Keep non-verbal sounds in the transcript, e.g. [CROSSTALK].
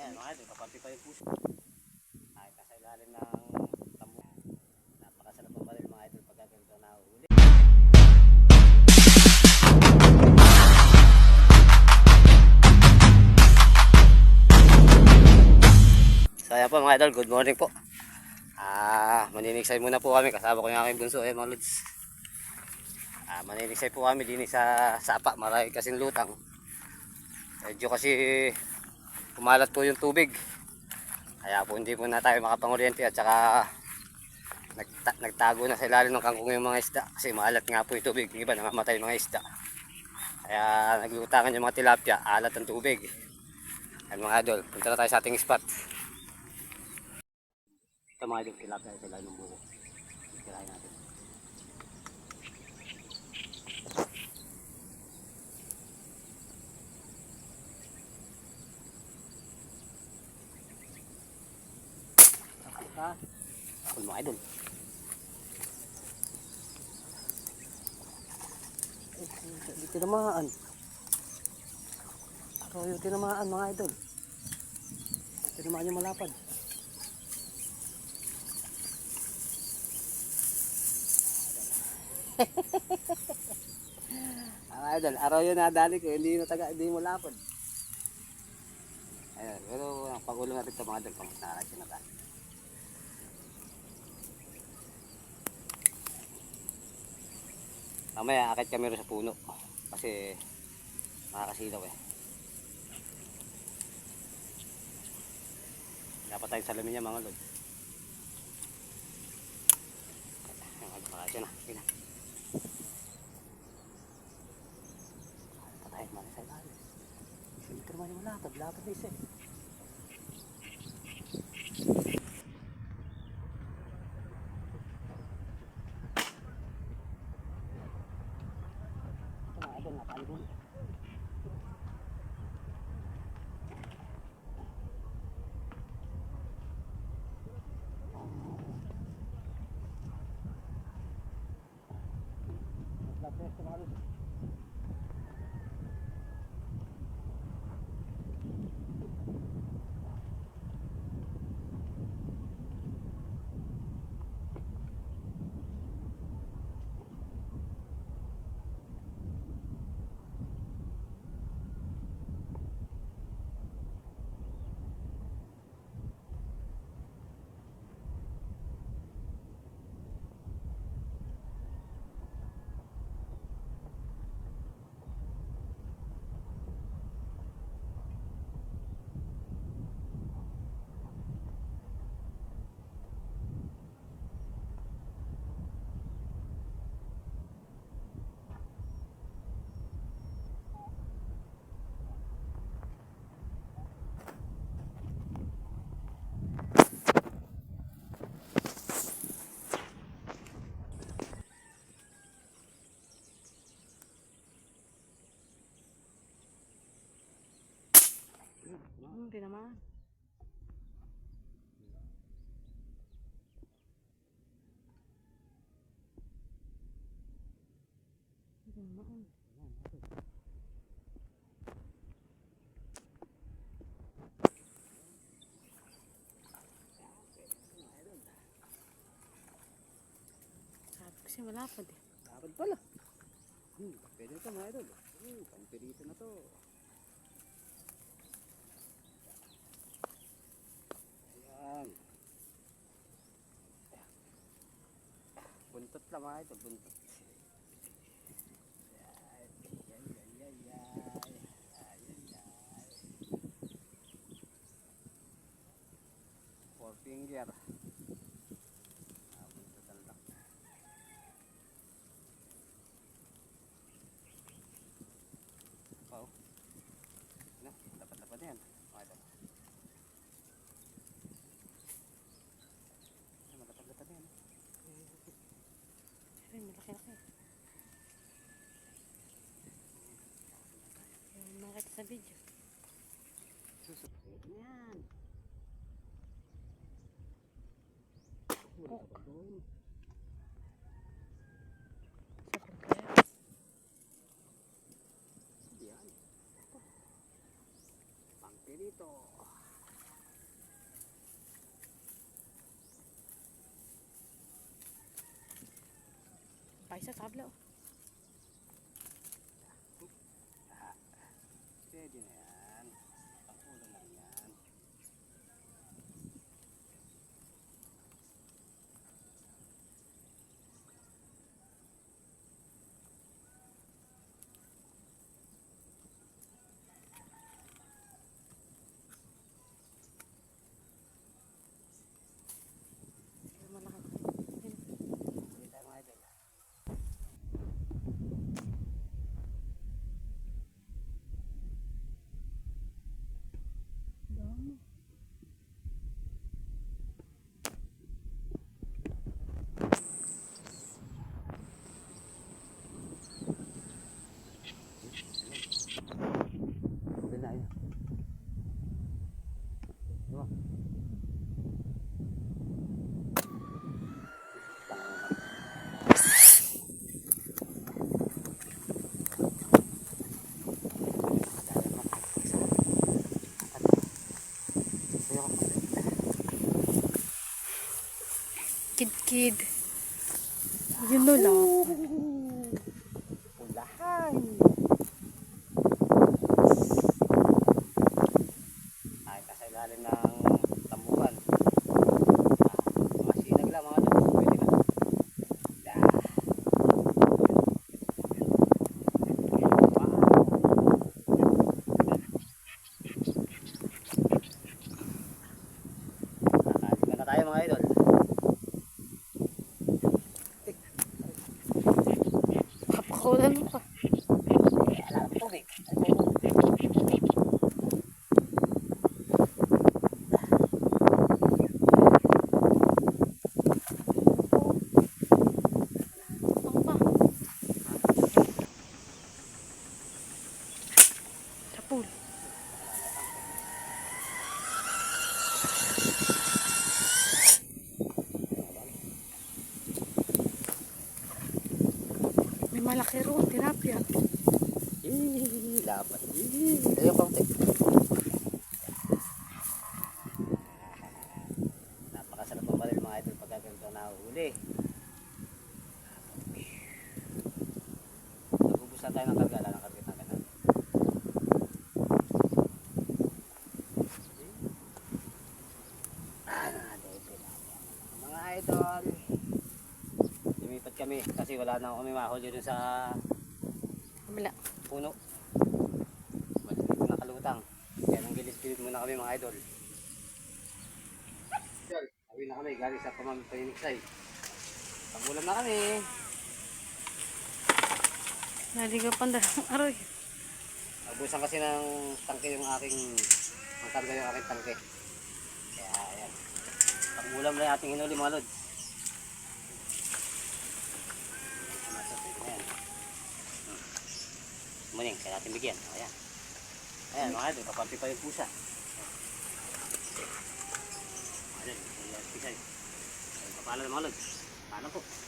Ayan mga idol, kaparti pa yung puso. Ay, kasi ilalim ng tambo. Napakasarap ng baril mga idol pagka ganito na uli. So po mga idol, good morning po. Ah, maninigsay muna po kami kasama ko yung aking bunso, eh mga lods. Ah, maninigsay po kami din sa sapa, marami kasing lutang. Medyo kasi kumalat po yung tubig. Kaya po hindi po na tayo makapanguryente at saka nagta nagtago na sa ilalim ng kangkong yung mga isda kasi maalat nga po yung tubig. Yung iba namamatay yung mga isda. Kaya naglutangan yung mga tilapia, alat ang tubig. Ayan mga idol, punta na tayo sa ating spot. Ito mga idol, tilapia sa ilalim ng buko. Tirahin natin. Ha? Ako mga idol. Eh, Di tinamaan. Arroyo tinamaan mga idol. Tinamaan yung malapad. Mga idol, arroyo na dali ko, hindi mo taga, hindi mo lapad. Ayun, pero ang pagulo natin ito mga idol, pang nakarasyon na tayo. Mamaya akit kami rin sa puno kasi makakasilaw eh. Dapat tayong salamin niya mga lod. Makakasya na. Sige na. Patay, mali sa ilalim. Ito naman yung. Lapad na isa eh. Ito mga idol, Hindi naman. Hindi naman. Sabi kasi malapad eh. Dapat pala. Hmm, pwede ito mga idol. Hmm, pampirito na to. Lang mga ay, ay. Four finger. Ah, buntotan lang. Wow. Ano? Dapat-dapat na yan. Okay, dapat. Ano, malapad-lapad na yan. Ay, malaki-laki. Yung makita sa video. Susunod na yan. ไปซะซับแล้วเจ๊ดีไหนอ่ะ Kid. Yun no lang. Ulahan. Ay, kasi ilalim ng tambukan. Ah, mga sinag lang, mga dito. Pwede na. Da. Nakalimutan na tayo mga idol. Kapakawalan mo ka. Alam ng tubig. Ano pa? Sa pool. May malaki roon, tilapia. Eh, dapat. Eh, ayun kaunti. Napakasarap ang baril mga idol pagka nahuli. Nagubos na tayo ng karga, lang ang karga na ganun. Mga idol, lumipat kami kasi wala na kami mahuli dun sa Kabila. puno. Maliit na kalutang. Kaya nang gilid-gilid muna kami mga idol. Na kami galing sa pamamipayiniksay. Pagulam na [LAUGHS] kami. Naligaw pa ang aroy. Nabusan kasi ng tangke yung aking ang karga yung aking tangke. Kaya ayan. Pagulam na yung ating hinuli mga lods. Muning, kaya natin bigyan. Ayan. Ayan mga idol, kapampi pa yung pusa. Ayan, yung pisay.